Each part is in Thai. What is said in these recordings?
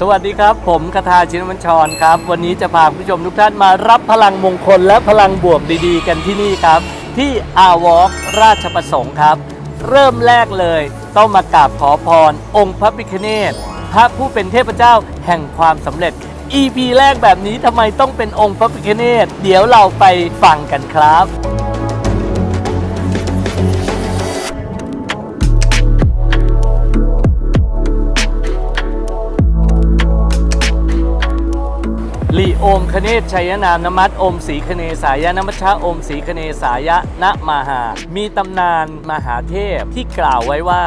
สวัสดีครับ ผมคทาชินวัญชรครับ วันนี้จะพาผู้ชมทุกท่านมารับพลังมงคลและพลังบวกดีๆ กันที่นี่ครับ ที่อาวอล์กราชประสงค์ครับ เริ่มแรกเลย ต้องมากราบขอพร องค์พระพิฆเนศพระผู้เป็นเทพเจ้าแห่งความสำเร็จ EP แรกแบบนี้ทำไมต้องเป็นองค์พระพิฆเนศเดี๋ยวเราไปฟังกันครับ โอมคเนศชัยนามนมัตโอมศรีคเนสายนมัชชะโอมศรีคเนสายะนะมาหา มีตำนานมหาเทพที่กล่าวไว้ว่า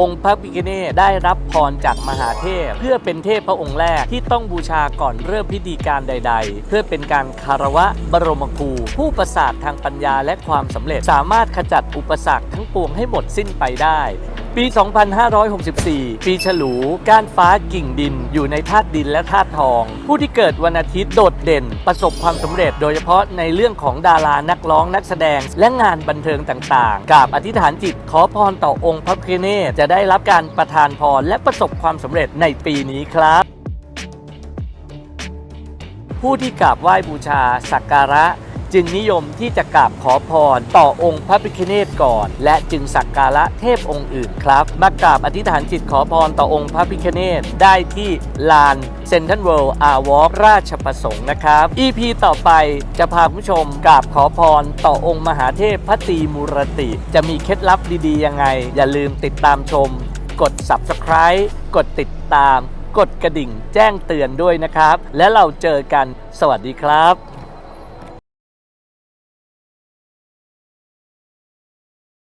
องค์พระพิฆเนศได้รับพรจากมหาเทพ เพื่อเป็นเทพพระองค์แรกที่ต้องบูชาก่อนเริ่มพิธีการใด ๆ เพื่อเป็นการคารวะบรมครู ผู้ประสาททางปัญญาและความสำเร็จสามารถขจัดอุปสรรคทั้งปวงให้หมดสิ้นไปได้ ปี 2564 ปีฉลูก้านฟ้ากิ่งดิน อยู่ในธาตุดินและธาตุทอง ผู้ที่เกิดวันอาทิตย์โดดเด่น ประสบความสำเร็จโดยเฉพาะในเรื่องของดารานักร้องนักแสดง และงานบันเทิงต่างๆกราบอธิษฐานจิตขอพรต่อองค์พระพิเนศจะได้รับการประทานพรและประสบความสำเร็จในปีนี้ครับผู้ที่กราบไหว้บูชาสักการะ จึงนิยมที่จะกราบขอพรต่อองค์พระพิฆเนศก่อน และจึงสักการะเทพองค์อื่นครับมากราบอธิษฐานจิตขอพรต่อองค์พระพิฆเนศได้ที่ลานเซนทันเวิลด์อาวอล์ราชประสงค์นะครับ EP ต่อไปจะพาผู้ชมกราบขอพรต่อองค์มหาเทพพระตรีมูรติ จะมีเคล็ดลับดีๆยังไง อย่าลืมติดตามชม กด subscribe กดติดตาม กดกระดิ่งแจ้งเตือนด้วยนะครับ และเราเจอกันสวัสดีครับ